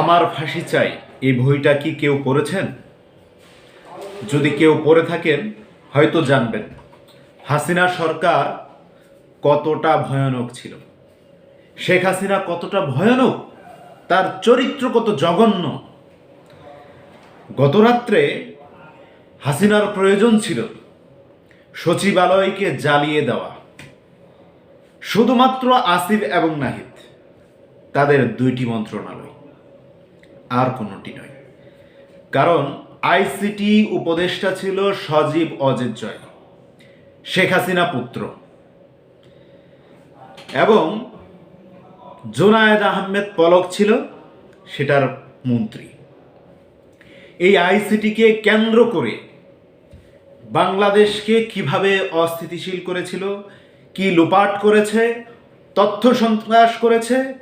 আমার ফাঁসি চাই, এই বইটা কি কেউ পড়েছেন যদি কেউ পড়ে থাকেন, হয়তো জানবেন, হাসিনা সরকার কতটা ভয়ানক ছিল। শেখ হাসিনা কতটা ভয়ানক, তার চরিত্র কত জঘন্য। গতরাত্রে হাসিনার প্রয়োজন ছিল সচিবালয়কে জ্বালিয়ে দেওয়া। শুধুমাত্র আসিফ এবং নাহিদ, তাদের দুইটি মন্ত্রণালয়। আর কোনোটি নয়। কারণ আইসিটি উপদেষ্টা ছিল সজীব অজিত জয় শেখ হাসিনা পুত্র। এবং জোনায়েদ আহমেদ পলক ছিল সেটার মন্ত্রী। এই আইসিটিকে কেন্দ্র করে বাংলাদেশকে কীভাবে অস্থিতিশীল করেছিল, কি লোপাট করেছে, তথ্য সন্ত্রাস করেছে,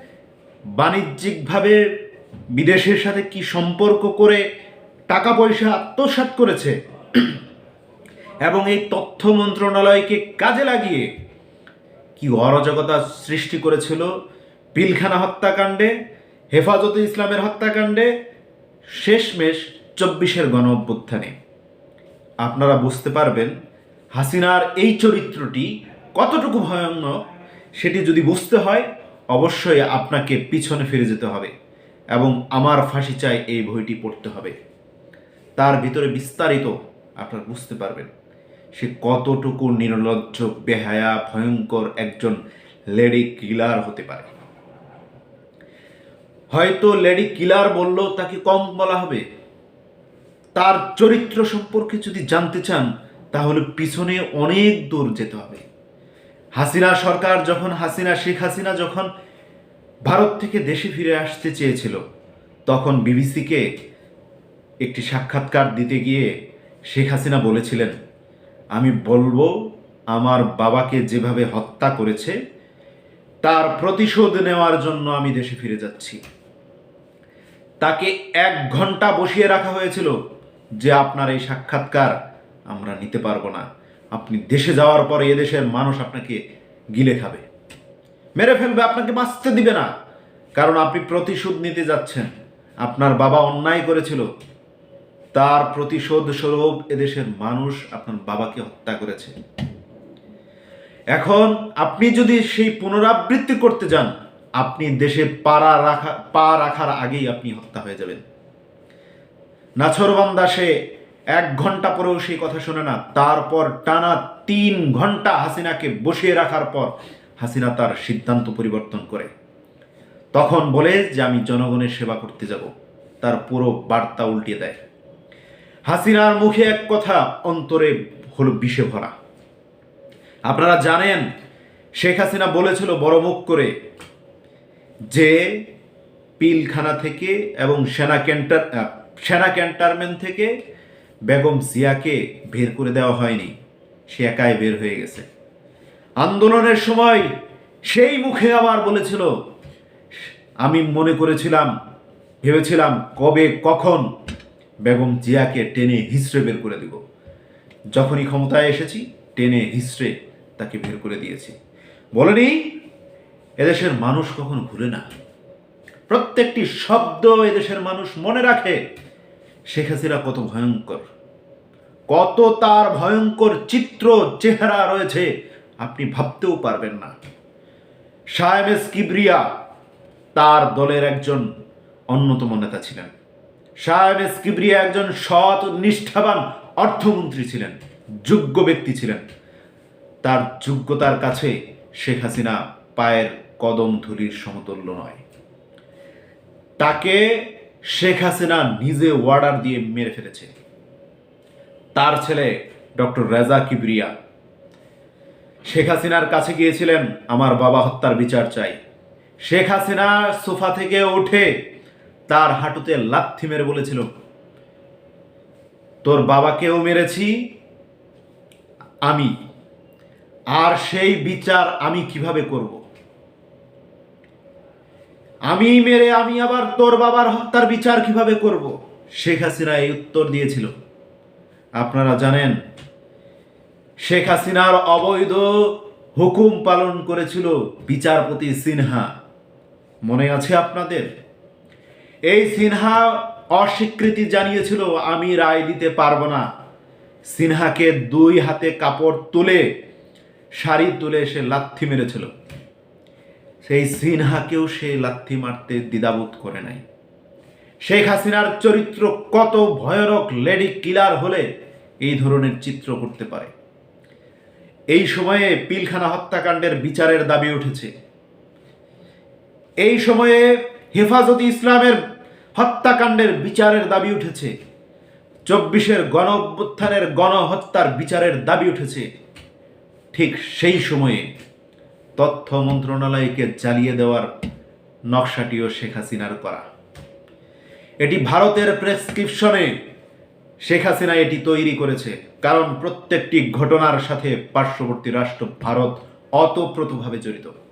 বাণিজ্যিকভাবে বিদেশের সাথে কি সম্পর্ক করে টাকা পয়সা আত্মসাৎ করেছে? এবং এই তথ্য মন্ত্রণালয়কে কাজে লাগিয়ে কি অরাজকতা সৃষ্টি করেছিল? পিলখানা হত্যাকাণ্ডে, হেফাজতে ইসলামের হত্যাকাণ্ডে, শেষমেশ চব্বিশের গণ অভ্যুত্থানে। আপনারা বুঝতে পারবেন হাসিনার এই চরিত্রটি কতটুকু ভয়ানক, সেটি যদি বুঝতে হয়, অবশ্যই আপনাকে পিছনে ফিরে যেতে হবে। এবং আমার ফাঁসি চাই এই বইটি পড়তে হবে। তার ভিতরে বিস্তারিত আপনারা বুঝতে পারবেন। সে কতটুকু নির্লজ্জ, বেহায়া, ভয়ঙ্কর একজন লেডি কিলার হতে পারে। হয়তো লেডি কিলার বললেও তাকে কম বলা হবে। তার চরিত্র সম্পর্কে যদি জানতে চান, তাহলে পিছনে অনেক দূর যেতে হবে। হাসিনা সরকার যখন, হাসিনা, শেখ হাসিনা যখন ভারত থেকে দেশে ফিরে আসতে চেয়েছিল। তখন বিবিসিকে একটি সাক্ষাৎকার দিতে গিয়ে শেখ হাসিনা বলেছিলেন, আমি বলব, আমার বাবাকে যেভাবে হত্যা করেছে, তার প্রতিশোধ নেওয়ার জন্য আমি দেশে ফিরে যাচ্ছি। তাকে এক ঘণ্টা বসিয়ে রাখা হয়েছিল যে, আপনার এই সাক্ষাৎকার আমরা নিতে পারব না। আপনি দেশে যাওয়ার পরে এদেশের মানুষ আপনাকে গিলে খাবে। মেরে ফেলবে, আপনাকে বাঁচতে দিবে না। কারণ আপনি প্রতিশোধ নিতে যাচ্ছেন। আপনার বাবা অন্যায় করেছিল। তার প্রতিশোধ স্বরূপ এদেশের মানুষ আপনার বাবাকে হত্যা করেছে। এখন আপনি যদি সেই পুনরাবৃত্তি করতে যান, আপনি দেশে পাড়া রাখা, পা রাখার আগেই আপনি হত্যা হয়ে যাবেন। নাছরবান্দা দাসে এক ঘণ্টা পরেও সেই কথা শোনে না। তারপর টানা তিন ঘণ্টা হাসিনাকে বসিয়ে রাখার পর হাসিনা তার সিদ্ধান্ত পরিবর্তন করে। তখন বলে যে, আমি জনগণের সেবা করতে যাব। তার পুরো বার্তা উল্টিয়ে দেয়। হাসিনার মুখে এক কথা, অন্তরে হলো বিষে ভরা। আপনারা জানেন, শেখ হাসিনা বলেছিল বড় মুখ করে যে, পিলখানা থেকে এবং সেনা ক্যান্টার সেনা ক্যান্টারমেন্ট থেকে বেগম জিয়াকে বের করে দেওয়া হয়নি। সে একাই বের হয়ে গেছে। আন্দোলনের সময় সেই মুখে আবার বলেছিল, আমি মনে করেছিলাম, ভেবেছিলাম কবে, কখন বেগম জিয়াকে টেনে হিসড়ে বের করে দিব। যখনই ক্ষমতায় এসেছি, টেনে হিসড়ে তাকে বের করে দিয়েছি। বলেনি, এদেশের মানুষ কখন ভুলে না। প্রত্যেকটি শব্দ এদেশের মানুষ মনে রাখে, শেখ হাসিনা কত ভয়ঙ্কর। কত তার ভয়ঙ্কর চিত্র, চেহারা রয়েছে আপনি ভাবতেও পারবেন না। সায়েমেস কিবরিয়া তার দলের একজন অন্যতম নেতা ছিলেন। সায়েমেস কিবরিয়া একজন সৎ, নিষ্ঠাবান অর্থমন্ত্রী ছিলেন, যোগ্য ব্যক্তি ছিলেন। তার যোগ্যতার কাছে শেখ হাসিনা পায়ের কদম ধুলির সমতুল্য নয়। তাকে শেখ হাসিনা নিজে ওয়ার্ডার দিয়ে মেরে ফেলেছে। তার ছেলে ডক্টর রেজা কিবরিয়া শেখ হাসিনার কাছে গিয়েছিলেন, আমার বাবা হত্যার বিচার চাই। শেখ হাসিনা সোফা থেকে উঠে তার হাঁটুতে লাথি মেরে বলেছিল, তোর বাবাকেও মেরেছি, আমি। আর সেই বিচার আমি কীভাবে করব? আমি মেরে আমি আবার তোর বাবার হত্যার বিচার কীভাবে করব? শেখ হাসিনা এই উত্তর দিয়েছিল। আপনারা জানেন শেখ হাসিনার অবৈধ হুকুম পালন করেছিল বিচারপতি সিনহা। মনে আছে আপনাদের? এই সিনহা অস্বীকৃতি জানিয়েছিল, আমি রায় দিতে পারব না। সিনহাকে দুই হাতে কাপড় তুলে, শাড়ি তুলে সে লাথি মেরেছিল। সেই সিনহাকেও সে লাথি মারতে দ্বিধাবোধ করে নাই। শেখ হাসিনার চরিত্র কত ভয়ানক লেডি কিলার হলে এই ধরনের চিত্র করতে পারে। এই সময়ে পিলখানা হত্যাকাণ্ডের বিচারের দাবি উঠেছে। এই সময়ে হেফাজতে ইসলামের হত্যাকাণ্ডের বিচারের দাবি উঠেছে। চব্বিশের গণ অভ্যুত্থানের গণহত্যার বিচারের দাবি উঠেছে। ঠিক সেই সময়ে তথ্য মন্ত্রণালয়কে জ্বালিয়ে দেওয়ার নকশাটিও শেখ হাসিনার করা। এটি ভারতের প্রেসক্রিপশনে শেখ হাসিনা এটি তৈরি করেছে কারণ প্রত্যেকটি ঘটনার সাথে পার্শ্ববর্তী রাষ্ট্র ভারত অতপ্রতভাবে জড়িত।